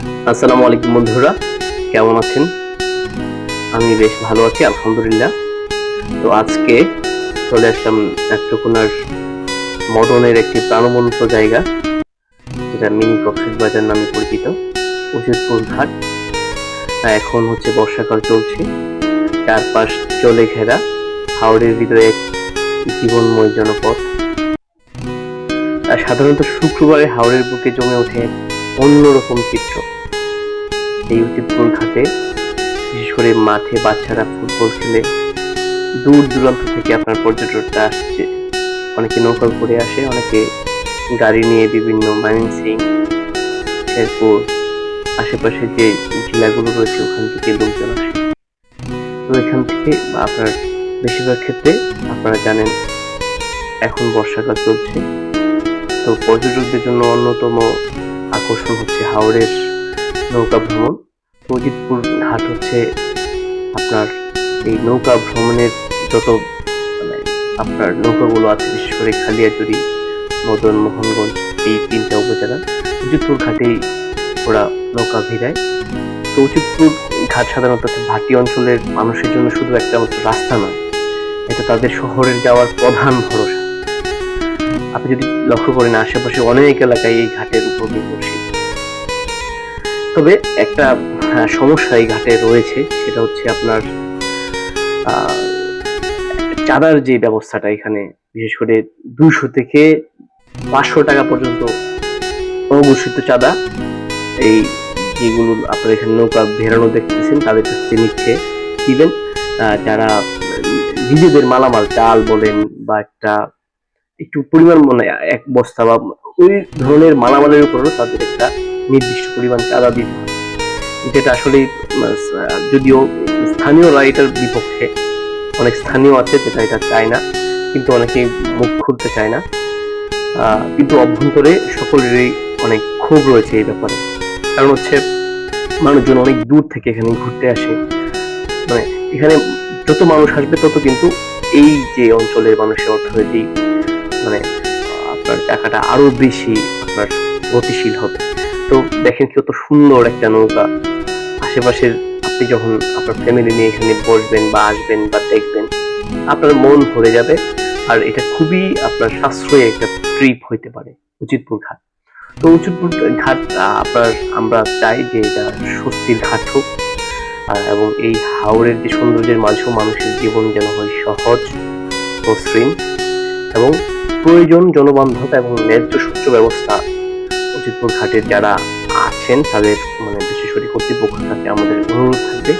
আসসালামু আলাইকুম বন্ধুরা, কেমন আছেন? আমি বেশ ভালো আছি, আলহামদুলিল্লাহ। তো আজকে চলে আসলাম নেত্রকোনার মদনের একটি প্রাণবন্ত জায়গা, যেটা মিনি কক্সেস বাজার নামে পরিচিত উচিতপুর ঘাট। এখন হচ্ছে বর্ষাকাল চলছে, চারপাশ চলে ঘেরা হাওড়ের ভিতরে এক জীবনময় জনপথ। সাধারণত শুক্রবারে হাওড়ের বুকে জমে ওঠে অন্যরকম চিত্র এই উচিতপুর ঘাটে বিশেষ করে মাঠে বাচ্চারা ফুটবল খেলে দূর দূরান্ত থেকে আপনার পর্যটকরা আসছে। অনেকে নৌকা করে আসে, অনেকে গাড়ি নিয়ে বিভিন্ন মাইনসিং শেরপুর, আশেপাশে যে জেলাগুলো রয়েছে, ওখান থেকে লোকজন আসে। তো এখান থেকে আপনার বেশিরভাগ ক্ষেত্রে আপনারা জানেন, এখন বর্ষাকাল চলছে। তো পর্যটকদের জন্য অন্যতম আকর্ষণ হচ্ছে হাওড়ের নৌকা ভ্রমণ। অজিতপুর ঘাট হচ্ছে আপনার এই নৌকা ভ্রমণের যত মানে আপনার নৌকাগুলো আছে, বিশেষ করে খালিয়াজুড়ি মদন মোহনগঞ্জ এই তিনটা উপজেলা অজিতপুর ঘাটেই ওরা নৌকা ভিড়ায়। তো অজিতপুর ঘাট সাধারণত ভাটি অঞ্চলের মানুষের জন্য শুধু একটা মাত্র রাস্তা নয়, এটা তাদের শহরের যাওয়ার প্রধান ভরসা। আপনি যদি লক্ষ্য করেন, আশেপাশে অনেক এলাকায় এই ঘাটের উপর নির্ভরশীল। তবে একটা সমস্যা এই ঘাটে রয়েছে, সেটা হচ্ছে আপনার চাঁদার যে ব্যবস্থাটা এখানে, বিশেষ করে দুইশো থেকে পাঁচশো টাকা পর্যন্ত অঘোষিত চাঁদা, এই যেগুলো আপনার এখানে নৌকা ভেড়ানো দেখতেছেন, তাদের কাছ নিচ্ছে ইভেন যারা নিজেদের মালামাল, চাল বলেন বা একটা একটু পরিমাণ মনে এক বস্তা বা ওই ধরনের মালামালের উপরও তাদের একটা নির্দিষ্ট পরিমাণ চাঁদা দিতে যেটা আসলে যদিও স্থানীয়রা এটার বিপক্ষে অনেক স্থানীয় আছে, যেটা এটা চায় না, কিন্তু অনেকেই মুখ খুলতে চায় না। কিন্তু অভ্যন্তরে সকলেরই অনেক ক্ষোভ রয়েছে এই ব্যাপারে। কারণ হচ্ছে, মানুষজন অনেক দূর থেকে এখানে ঘুরতে আসে। মানে এখানে যত মানুষ আসবে তত কিন্তু এই যে অঞ্চলের মানুষের অর্থনৈতিক মানে আপনার টাকাটা আরও বেশি আপনার গতিশীল হবে। তো দেখেন কত সুন্দর একটা নৌকা। আশেপাশের আপনি যখন আপনার ফ্যামিলি নিয়ে এখানে বসবেন বা আসবেন বা দেখবেন, আপনার মন ভরে যাবে। আর এটা খুবই আপনার সাশ্রয়ী একটা ট্রিপ হইতে পারে উচিতপুর ঘাট। তো উচিতপুর ঘাট আপনার, আমরা চাই যে এটা স্বস্তির ঘাট হোক। এবং এই হাওড়ের যে সৌন্দর্যের মাঝেও মানুষের জীবন যেন হয় সহজ, মসৃণ এবং প্রয়োজন জনবান্ধব এবং ন্যায্য সূত্র ব্যবস্থা উচিতপুর ঘাটের যারা আছেন, তাদের মানে বিশেষ করে কর্তৃপক্ষের কাছে আমাদের অনুরোধ থাকবে।